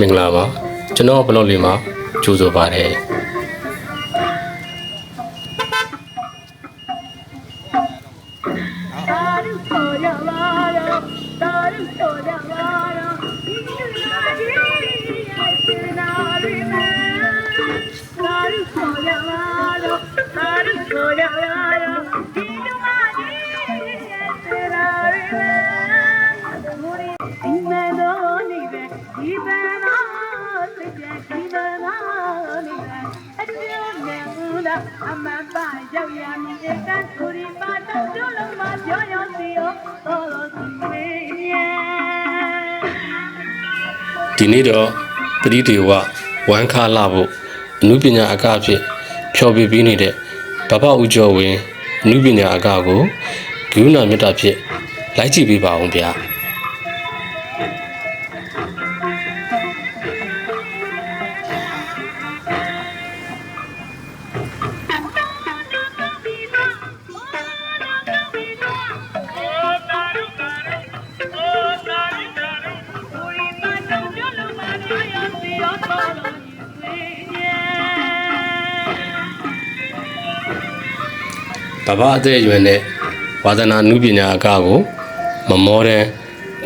မင်္ဂလာပါကျွန်တော်ဘလော့လေးမှာကြိုးဆိုပါတယ် အမန်ပါရောက်ရမည်တန်ကိုရီပါတော့ကျလုံးမပြောရစီရောတော်တော်စီဝေးရဲ့ဒီနေ့တော့ပရိဒေဝဝမ်းခါလာဖို့အမှုပညာအကအဖြစ်ဖျော်ပြပေးနေတဲ့ဘဘဦးကျော်ဝင်းအမှုပညာအကကိုဂရုဏာမေတ္တာဖြင့်လိုက်ကြည့်ပေးပါအောင်ဗျာ ဘဘအသက်အရွယ်နဲ့ဝါသနာနုပညာအကကိုမမောတဲ့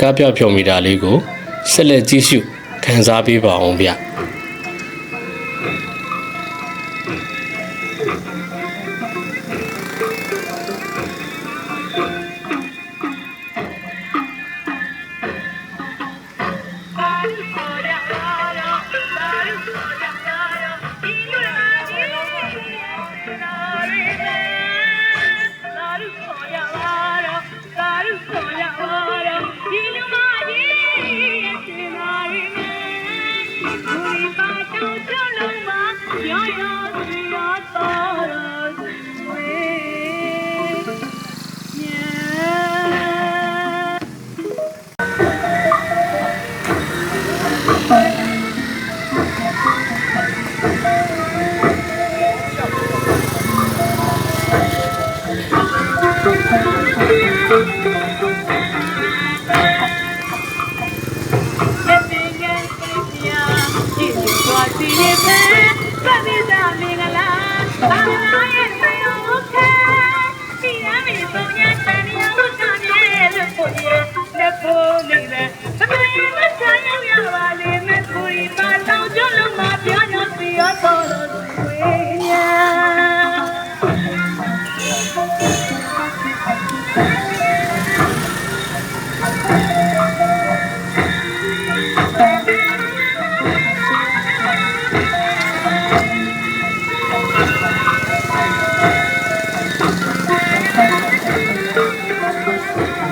ကပ်ပြောက်ဖြော်မိတာလေးကိုဆက်လက်ကြည့်ရှုခန်းစားပေးပါအောင်ဗျ Happy, happy, yeah. Tama na yan!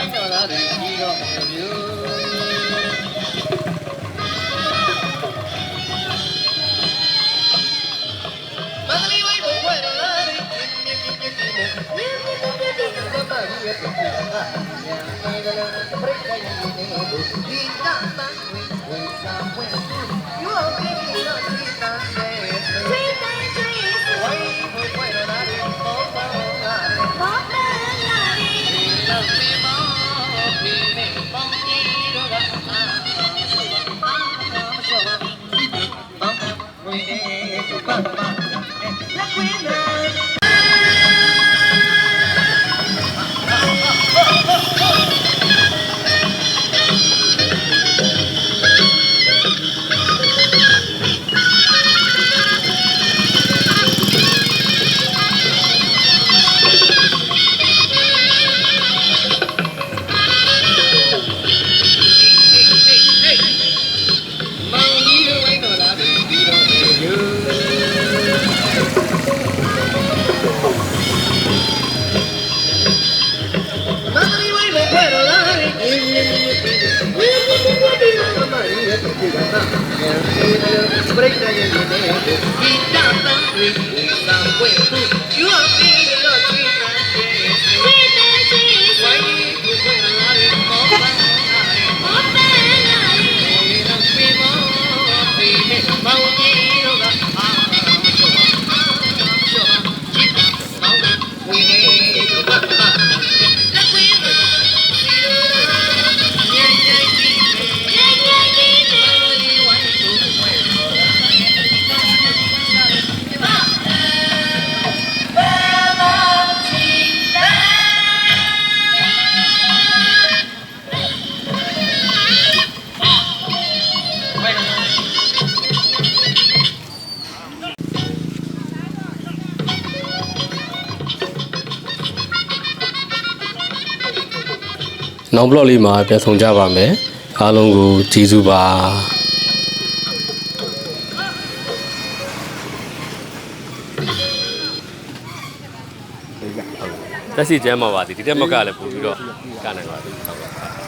င်းကြီးတွေဝိုင်းတော်လာတယ်ကြီးတော့မျိုးမန္တလေးဝိုင်းပေါ်ဝဲတော်လာတယ်မြင်းမြင်းမြင်းမြင်းမြင်းမြင်းမြင်းမြင်းမြင်းမြင်းမြင်းမကြီးရဲ့ပြန်လာညာငယ်ကလေးပရိသတ်ရဲ့နေကိုဒီနာတန်းဝေးဝေးစာဝဲယူအော queen, the queen, the queen, break. နောက်ဘလော့လေးမှာပြန်ဆောင်ကြပါမယ်အားလုံးကိုကျေးဇူးပါလက်ရှိကျမ်းမှာပါဒီတက်မကလည်းပို့ပြီးတော့ကနိုင်ပါသေးတယ်ဟုတ်ကဲ့